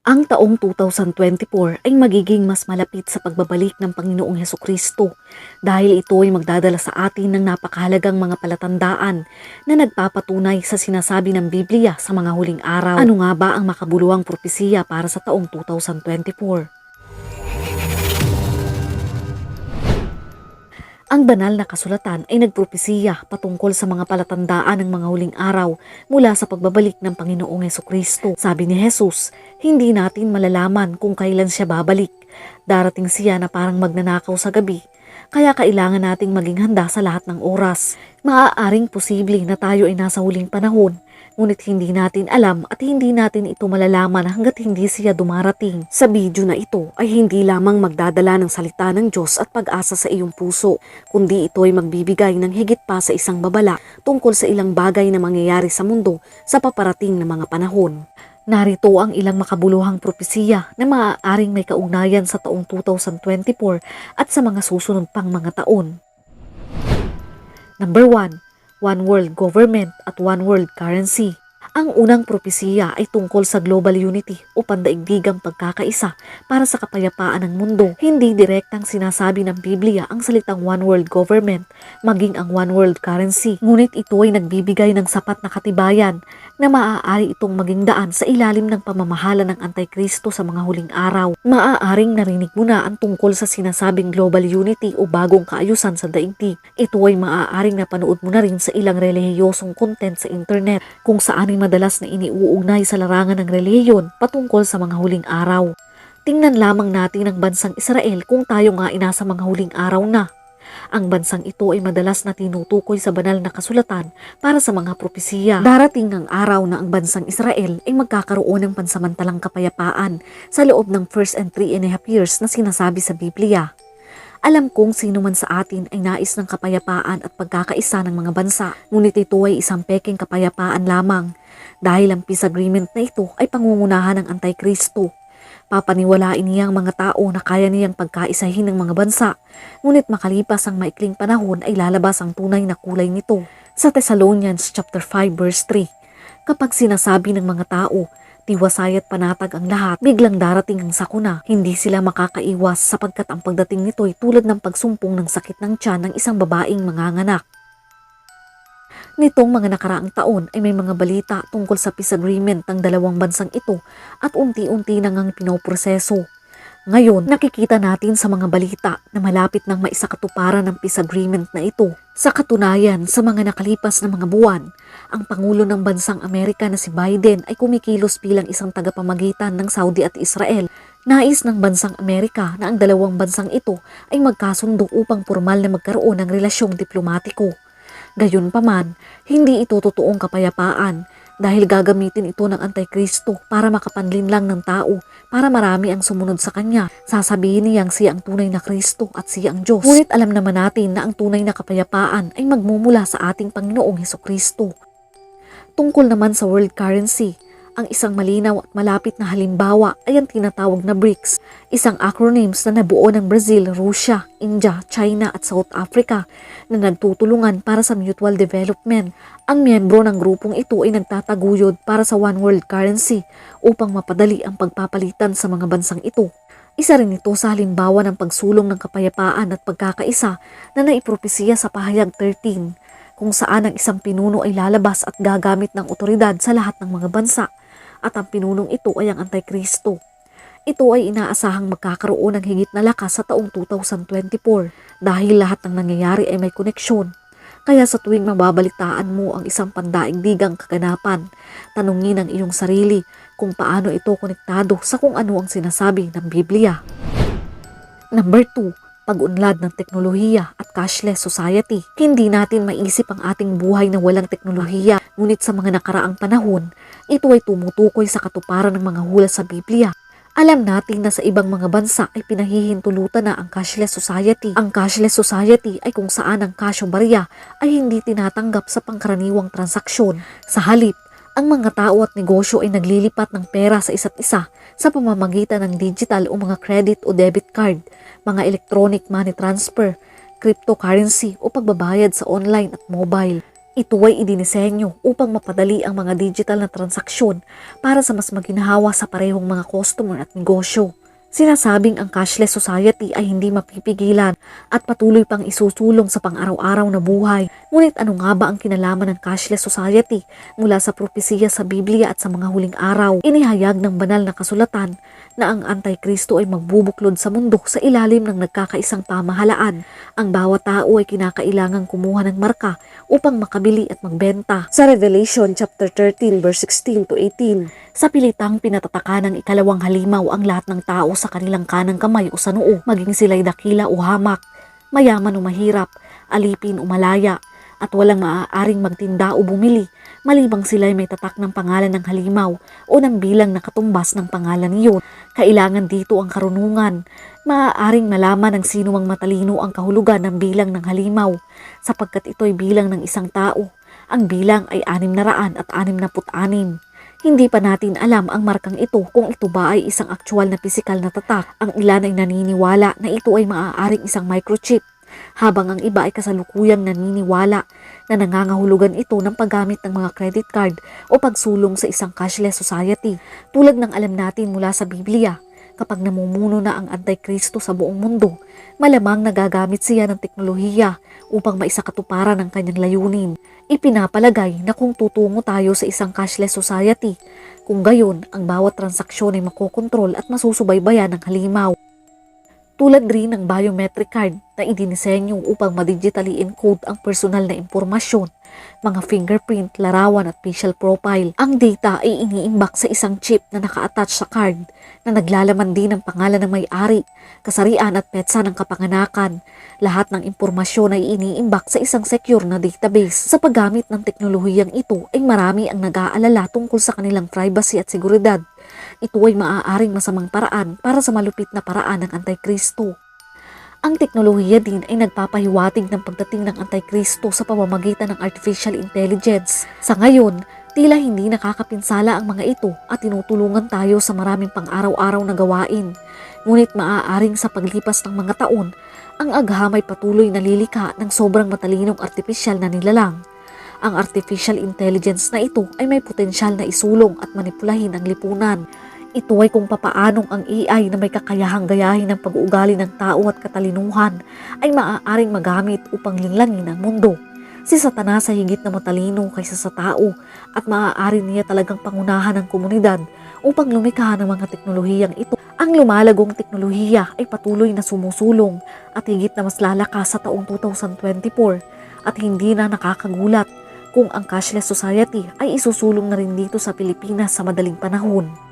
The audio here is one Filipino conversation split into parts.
Ang taong 2024 ay magiging mas malapit sa pagbabalik ng Panginoong Heso Kristo dahil ito ay magdadala sa atin ng napakahalagang mga palatandaan na nagpapatunay sa sinasabi ng Biblia sa mga huling araw. Ano nga ba ang makabuluhang propesiya para sa taong 2024? Ang banal na kasulatan ay nagpropesiya patungkol sa mga palatandaan ng mga huling araw mula sa pagbabalik ng Panginoong Heso Kristo. Sabi ni Jesus, hindi natin malalaman kung kailan siya babalik. Darating siya na parang magnanakaw sa gabi, kaya kailangan nating maging handa sa lahat ng oras. Maaaring posible na tayo ay nasa huling panahon, ngunit hindi natin alam at hindi natin ito malalaman hanggat hindi siya dumarating. Sa video na ito ay hindi lamang magdadala ng salita ng Diyos at pag-asa sa iyong puso, kundi ito ay magbibigay ng higit pa sa isang babala tungkol sa ilang bagay na mangyayari sa mundo sa paparating na mga panahon. Narito ang ilang makabuluhang propesiya na maaaring may kaugnayan sa taong 2024 at sa mga susunod pang mga taon. Number 1. One World Government at One World Currency. Ang unang propesiya ay tungkol sa global unity o pandaigdigang pagkakaisa para sa kapayapaan ng mundo. Hindi direktang sinasabi ng Biblia ang salitang One World Government maging ang One World Currency. Ngunit ito ay nagbibigay ng sapat na katibayan na maaari itong maging daan sa ilalim ng pamamahala ng Antikristo sa mga huling araw. Maaaring narinig mo na ang tungkol sa sinasabing global unity o bagong kaayusan sa daigdig. Ito ay maaaring napanood mo na rin sa ilang relihiyosong content sa internet kung saan ay madalas na iniuugnay sa larangan ng reliyon patungkol sa mga huling araw. Tingnan lamang natin ang bansang Israel kung tayo nga inasa mga huling araw na. Ang bansang ito ay madalas na tinutukoy sa banal na kasulatan para sa mga propesiya. Darating ang araw na ang bansang Israel ay magkakaroon ng pansamantalang kapayapaan sa loob ng first and three and a half years na sinasabi sa Biblia. Alam kong sino man sa atin ay nais ng kapayapaan at pagkakaisa ng mga bansa, ngunit ito ay isang peking kapayapaan lamang dahil ang peace agreement na ito ay pangungunahan ng Antikristo. Papaniwalain niya ang mga tao na kaya niyang pagkaisahin ng mga bansa, ngunit makalipas ang maikling panahon ay lalabas ang tunay na kulay nito. Sa Thessalonians chapter 5 verse 3, kapag sinasabi ng mga tao, tiwasay at panatag ang lahat, biglang darating ang sakuna. Hindi sila makakaiwas sapagkat ang pagdating nito ay tulad ng pagsumpong ng sakit ng tiyan ng isang babaeng manganganak. Nitong mga nakaraang taon ay may mga balita tungkol sa peace agreement ng dalawang bansang ito at unti-unti nang ang pinoproseso. Ngayon, nakikita natin sa mga balita na malapit nang maisakatuparan ng peace agreement na ito. Sa katunayan, sa mga nakalipas na mga buwan, ang Pangulo ng Bansang Amerika na si Biden ay kumikilos bilang isang tagapamagitan ng Saudi at Israel. Nais ng Bansang Amerika na ang dalawang bansang ito ay magkasundo upang formal na magkaroon ng relasyong diplomatiko. Gayunpaman, hindi ito totoong kapayapaan dahil gagamitin ito ng Antikristo para makapanlin lang ng tao para marami ang sumunod sa kanya. Sasabihin niyang siya ang tunay na Kristo at siya ang Diyos. Ngunit alam naman natin na ang tunay na kapayapaan ay magmumula sa ating Panginoong Heso Kristo. Tungkol naman sa world currency, ang isang malinaw at malapit na halimbawa ay ang tinatawag na BRICS, isang acronyms na nabuo ng Brazil, Russia, India, China at South Africa na nagtutulungan para sa mutual development. Ang miyembro ng grupong ito ay nagtataguyod para sa one world currency upang mapadali ang pagpapalitan sa mga bansang ito. Isa rin ito sa halimbawa ng pagsulong ng kapayapaan at pagkakaisa na naipropesiya sa pahayag 13 kung saan ang isang pinuno ay lalabas at gagamit ng otoridad sa lahat ng mga bansa at ang pinunong ito ay ang Antikristo. Ito ay inaasahang magkakaroon ng higit na lakas sa taong 2024 dahil lahat ng nangyayari ay may koneksyon. Kaya sa tuwing mababalitaan mo ang isang pandaigdigang kaganapan, tanungin ang iyong sarili kung paano ito konektado sa kung ano ang sinasabi ng Biblia. Number 2, pag-unlad ng teknolohiya at cashless society. Hindi natin maisip ang ating buhay na walang teknolohiya, ngunit sa mga nakaraang panahon, ito ay tumutukoy sa katuparan ng mga hula sa Biblia. Alam natin na sa ibang mga bansa ay pinahihintulutan na ang cashless society. Ang cashless society ay kung saan ang kasyo barya ay hindi tinatanggap sa pangkaraniwang transaksyon. Sa halip, ang mga tao at negosyo ay naglilipat ng pera sa isa't isa sa pamamagitan ng digital o mga credit o debit card, mga electronic money transfer, cryptocurrency o pagbabayad sa online at mobile. Ito ay idinisenyo upang mapadali ang mga digital na transaksyon para sa mas maginhawa sa parehong mga customer at negosyo. Sinasabing ang cashless society ay hindi mapipigilan at patuloy pang isusulong sa pang-araw-araw na buhay. Ngunit ano nga ba ang kinalaman ng cashless society mula sa propesiya sa Biblia at sa mga huling araw? Inihayag ng banal na kasulatan na ang Antikristo ay magbubuklod sa mundo sa ilalim ng nagkakaisang pamahalaan. Ang bawat tao ay kinakailangang kumuha ng marka upang makabili at magbenta. Sa Revelation chapter 13 verse 16 to 18, Sa pilitang pinatataka ng ikalawang halimaw ang lahat ng tao sa kanilang kanang kamay o sa noo, maging sila'y dakila o hamak, mayaman o mahirap, alipin o malaya, at walang maaaring magtinda o bumili, malibang sila'y may tatak ng pangalan ng halimaw o ng bilang na katumbas ng pangalan niyon. Kailangan dito ang karunungan. Maaaring malaman ng sino mang matalino ang kahulugan ng bilang ng halimaw, sapagkat ito'y bilang ng isang tao. Ang bilang ay anim na raan at anim na put-anim. Hindi pa natin alam ang markang ito kung ito ba ay isang aktual na pisikal na tatak. Ang ilan ay naniniwala na ito ay maaaring isang microchip, habang ang iba ay kasalukuyang naniniwala na nangangahulugan ito ng paggamit ng mga credit card o pagsulong sa isang cashless society. Tulad ng alam natin mula sa Biblia, kapag namumuno na ang Antikristo sa buong mundo, malamang nagagamit siya ng teknolohiya upang maisakatuparan ang kanyang layunin. Ipinapalagay na kung tutungo tayo sa isang cashless society, kung gayon ang bawat transaksyon ay makokontrol at masusubaybayan ng halimaw. Tulad rin ng biometric card na idinisenyo upang madigitally encode ang personal na impormasyon, mga fingerprint, larawan at facial profile. Ang data ay iniimbak sa isang chip na naka-attach sa card na naglalaman din ng pangalan ng may-ari, kasarian at petsa ng kapanganakan. Lahat ng impormasyon ay iniimbak sa isang secure na database. Sa paggamit ng teknolohiyang ito ay marami ang nag-aalala tungkol sa kanilang privacy at seguridad. Ito ay maaaring masamang paraan para sa malupit na paraan ng Antikristo. Ang teknolohiya din ay nagpapahiwatig ng pagdating ng Antikristo sa pamamagitan ng artificial intelligence. Sa ngayon, tila hindi nakakapinsala ang mga ito at tinutulungan tayo sa maraming pang-araw-araw na gawain. Ngunit maaaring sa paglipas ng mga taon, ang agham ay patuloy nalilika ng sobrang matalinong artificial na nilalang. Ang artificial intelligence na ito ay may potensyal na isulong at manipulahin ang lipunan. Ito ay kung papaanong ang AI na may kakayahang gayahin ng pag-uugali ng tao at katalinuhan ay maaaring magamit upang linlangin ang mundo. Si Satanas ay higit na matalino kaysa sa tao at maaari niya talagang pangunahan ng komunidad upang lumikha ng mga teknolohiyang ito. Ang lumalagong teknolohiya ay patuloy na sumusulong at higit na mas lalakas sa taong 2024 at hindi na nakakagulat kung ang cashless society ay isusulong na rin dito sa Pilipinas sa madaling panahon.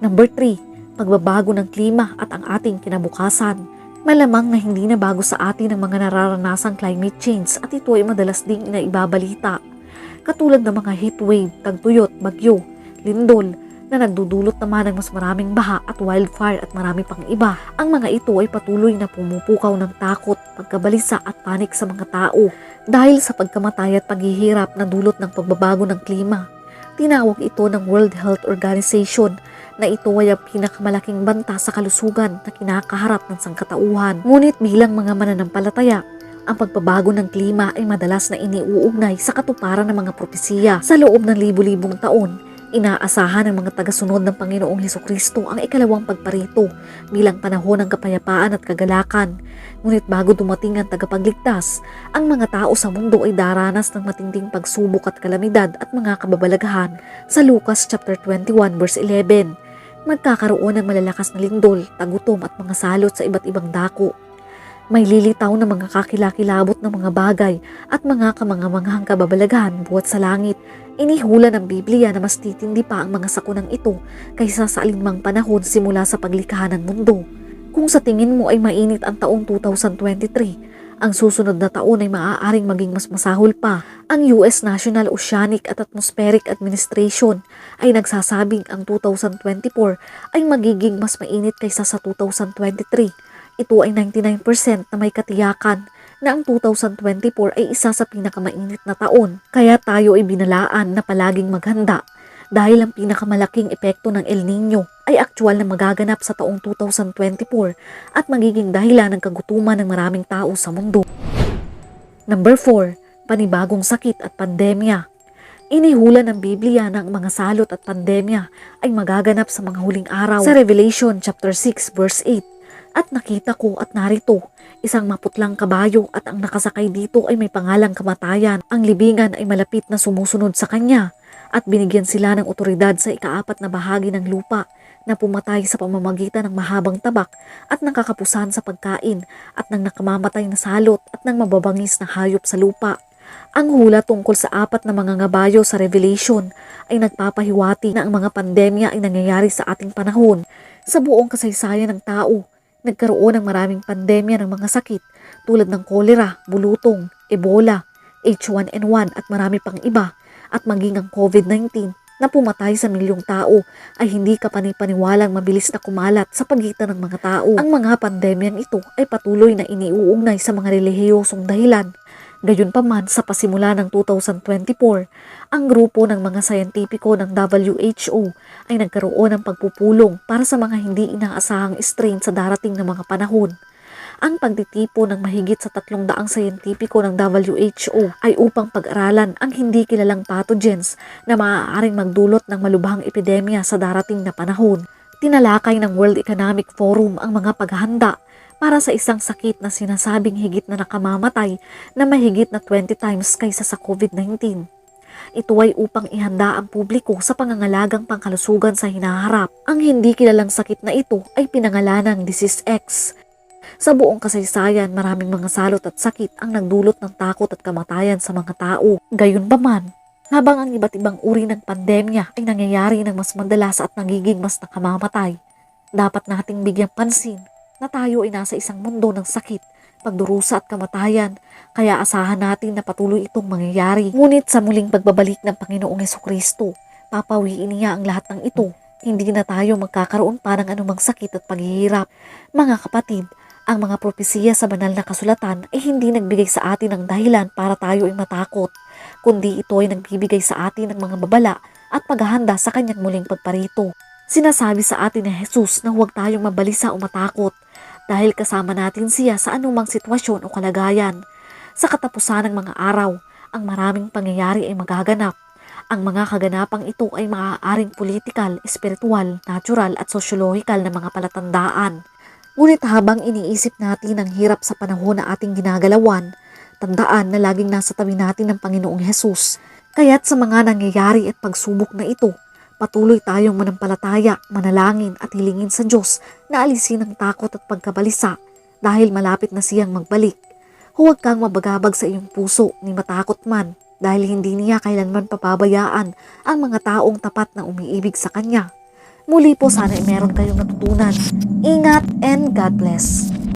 Number 3, pagbabago ng klima at ang ating kinabukasan. Malamang na hindi na bago sa atin ang mga nararanasang climate change at ito ay madalas ding inaibabalita. Katulad ng mga heatwave, tagtuyot, bagyo, lindol, na nagdudulot naman ng mas maraming baha at wildfire at marami pang iba. Ang mga ito ay patuloy na pumupukaw ng takot, pagkabalisa at panik sa mga tao dahil sa pagkamatay at paghihirap na dulot ng pagbabago ng klima. Tinawag ito ng World Health Organization na ito ay ang pinakamalaking banta sa kalusugan na kinakaharap ng sangkatauhan. Ngunit bilang mga mananampalataya, ang pagbabago ng klima ay madalas na iniuugnay sa katuparan ng mga propesiya. Sa loob ng libu-libong taon, inaasahan ng mga tagasunod ng Panginoong Heso Kristo ang ikalawang pagparito bilang panahon ng kapayapaan at kagalakan. Ngunit bago dumating ang tagapagligtas, ang mga tao sa mundo ay daranas ng matinding pagsubok at kalamidad at mga kababalaghan. Sa Lucas chapter 21 verse 11, magkakaroon ng malalakas na lindol, tagutom at mga salot sa iba't ibang dako. May lilitaw na mga kakilakilabot ng mga bagay at mga kamangamanghang kababalaghan buhat sa langit. Inihula ng Biblia na mas titindi pa ang mga sakunang ito kaysa sa alinmang panahon simula sa paglikha ng mundo. Kung sa tingin mo ay mainit ang taong 2023, ang susunod na taon ay maaaring maging mas masahol pa. Ang US National Oceanic at Atmospheric Administration ay nagsasabing ang 2024 ay magiging mas mainit kaysa sa 2023. Ito ay 99% na may katiyakan na ang 2024 ay isa sa pinakamainit na taon. Kaya tayo ay binalaan na palaging maghanda dahil ang pinakamalaking epekto ng El Nino ay aktwal na magaganap sa taong 2024 at magiging dahilan ng kagutuman ng maraming tao sa mundo. Number 4. panibagong sakit at pandemya. Inihula ng Biblia na ang mga salot at pandemya ay magaganap sa mga huling araw sa Revelation chapter 6 verse 8. At nakita ko at narito, isang maputlang kabayo at ang nakasakay dito ay may pangalang kamatayan. Ang libingan ay malapit na sumusunod sa kanya at binigyan sila ng otoridad sa ikaapat na bahagi ng lupa na pumatay sa pamamagitan ng mahabang tabak at nakakapusan sa pagkain at ng nakamamatay na salot at ng mababangis na hayop sa lupa. Ang hula tungkol sa apat na mga ngabayo sa Revelation ay nagpapahiwati na ang mga pandemya ay nangyayari sa ating panahon. Sa buong kasaysayan ng tao, nagkaroon ng maraming pandemya ng mga sakit tulad ng kolera, bulutong, ebola, H1N1 at marami pang iba at maging ang COVID-19 na pumatay sa milyong tao ay hindi kapanipaniwalang mabilis na kumalat sa pagitan ng mga tao. Ang mga pandemyang ito ay patuloy na iniuugnay sa mga relihiyosong dahilan. Gayunpaman sa pasimula ng 2024, ang grupo ng mga sayentipiko ng WHO ay nagkaroon ng pagpupulong para sa mga hindi inaasahang strain sa darating na mga panahon. Ang pagtitipo ng mahigit sa tatlong daang sayentipiko ng WHO ay upang pag-aralan ang hindi kilalang pathogens na maaaring magdulot ng malubhang epidemya sa darating na panahon. Tinalakay ng World Economic Forum ang mga paghahanda para sa isang sakit na sinasabing higit na nakamamatay na mahigit na 20 times kaysa sa COVID-19. Ito ay upang ihanda ang publiko sa pangangalagang pangkalusugan sa hinaharap. Ang hindi kilalang sakit na ito ay pinangalanang Disease X. Sa buong kasaysayan, maraming mga salot at sakit ang nagdulot ng takot at kamatayan sa mga tao. Gayunpaman, habang ang iba't ibang uri ng pandemya ay nangyayari ng mas madalas at nagiging mas nakamamatay, dapat nating bigyang pansin na tayo ay nasa isang mundo ng sakit, pagdurusa at kamatayan, kaya asahan natin na patuloy itong mangyayari. Ngunit sa muling pagbabalik ng Panginoong Yeso Kristo, papawiin niya ang lahat ng ito. Hindi na tayo magkakaroon pa ng anumang sakit at paghihirap. Mga kapatid, ang mga propesiya sa banal na kasulatan ay hindi nagbigay sa atin ng dahilan para tayo ay matakot, kundi ito ay nagbibigay sa atin ng mga babala at paghahanda sa kanyang muling pagparito. Sinasabi sa atin ni Jesus na huwag tayong mabalisa o matakot dahil kasama natin siya sa anumang sitwasyon o kalagayan. Sa katapusan ng mga araw, ang maraming pangyayari ay magaganap. Ang mga kaganapang ito ay maaaring politikal, espiritual, natural at sosyologikal na mga palatandaan. Ngunit habang iniisip natin ang hirap sa panahon na ating ginagalawan, tandaan na laging nasa tabi natin ng Panginoong Hesus. Kaya't sa mga nangyayari at pagsubok na ito, patuloy tayong manampalataya, manalangin at hilingin sa Diyos na alisin ang takot at pagkabalisa dahil malapit na siyang magbalik. Huwag kang mabagabag sa iyong puso ni matakot man dahil hindi niya kailanman papabayaan ang mga taong tapat na umiibig sa Kanya. Muli po sana ay meron kayong natutunan. Ingat and God bless.